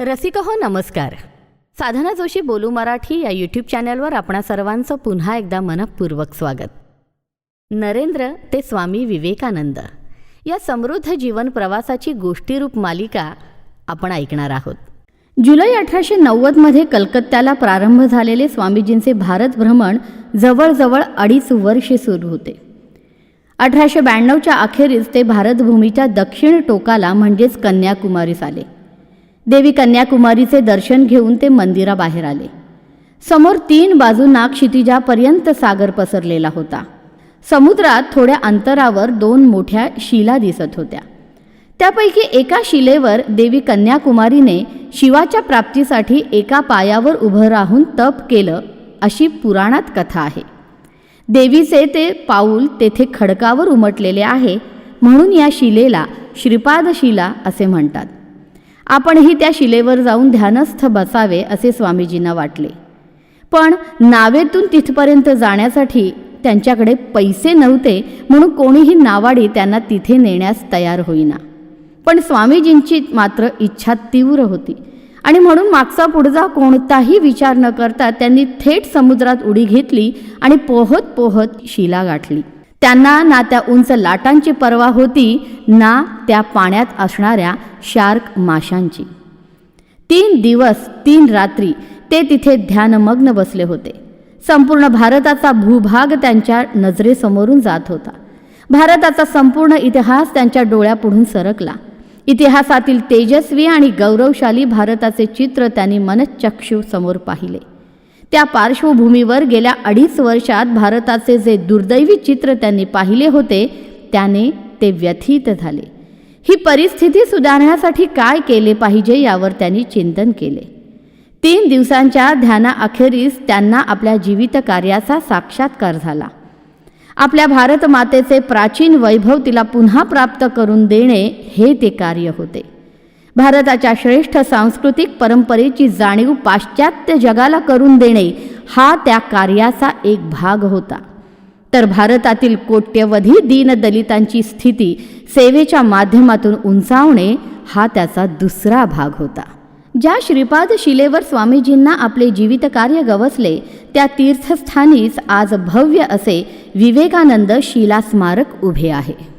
रसिक हो नमस्कार. साधना जोशी बोलू मराठी या यूट्यूब चॅनलवर आपणा सर्वांचं पुन्हा एकदा मनपूर्वक स्वागत. नरेंद्र ते स्वामी विवेकानंद. या समृद्ध जीवन प्रवासाची गोष्टीरूप मालिका आपण ऐकणार आहोत. जुलै अठराशे नव्वदमध्ये कलकत्त्याला प्रारंभ झालेले स्वामीजींचे भारत भ्रमण जवळजवळ अडीच वर्षे सुरू होते. अठराशे ब्याण्णवच्या अखेरीस ते भारतभूमीच्या दक्षिण टोकाला म्हणजेच कन्याकुमारीस आले. देवी कन्याकुमारीचे दर्शन घेऊन ते मंदिराबाहेर आले. समोर तीन बाजूंना क्षितिजापर्यंत सागर पसरलेला होता. समुद्रात थोड्या अंतरावर दोन मोठ्या शिला दिसत होत्या. त्यापैकी एका शिलेवर देवी कन्याकुमारीने शिवाच्या प्राप्तीसाठी एका पायावर उभं राहून तप केलं अशी पुराणात कथा आहे. देवीचे ते पाऊल तेथे खडकावर उमटलेले आहे म्हणून या शिलेला श्रीपाद शिला असे म्हणतात. आपणही त्या शिलेवर जाऊन ध्यानस्थ बसावे असे स्वामीजींना वाटले. पण नावेतून तिथपर्यंत जाण्यासाठी त्यांच्याकडे पैसे नव्हते म्हणून कोणीही नावाडी त्यांना तिथे नेण्यास तयार होईना. पण स्वामीजींची मात्र इच्छा तीव्र होती. आणि म्हणून मागचा पुढचा कोणताही विचार न करता त्यांनी थेट समुद्रात उडी घेतली आणि पोहत पोहत शिला गाठली. त्यांना ना त्या उंच लाटांची पर्वा होती ना त्या पाण्यात असणाऱ्या शार्क माशांची. तीन दिवस तीन रात्री ते तिथे ध्यानमग्न बसले होते. संपूर्ण भारताचा भूभाग त्यांच्या नजरेसमोरून जात होता. भारताचा संपूर्ण इतिहास त्यांच्या डोळ्यापुढून सरकला. इतिहासातील तेजस्वी आणि गौरवशाली भारताचे चित्र त्यांनी मनचक्षू समोर पाहिले. त्या पार्श्वभूमीवर गेल्या अडीच वर्षात भारताचे जे दुर्दैवी चित्र त्यांनी पाहिले होते त्याने ते व्यथित झाले. ही परिस्थिती सुधारण्यासाठी काय केले पाहिजे यावर त्यांनी चिंतन केले. तीन दिवसांच्या ध्यानाअखेरीस त्यांना आपल्या जीवित कार्याचा साक्षात्कार झाला. आपल्या भारत मातेचे प्राचीन वैभव तिला पुन्हा प्राप्त करून देणे हे ते कार्य होते. भारताच्या श्रेष्ठ सांस्कृतिक परंपरेची जाणीव पाश्चात्य जगाला करून देणे हा त्या कार्याचा एक भाग होता. तर भारतातील कोट्यवधी दीनदलितांची स्थिती सेवेच्या माध्यमातून उंचावणे हा त्याचा दुसरा भाग होता. ज्या श्रीपाद शिलेवर स्वामीजींना आपले जीवितकार्य गवसले त्या तीर्थस्थानीच आज भव्य असे विवेकानंद शिला स्मारक उभे आहे.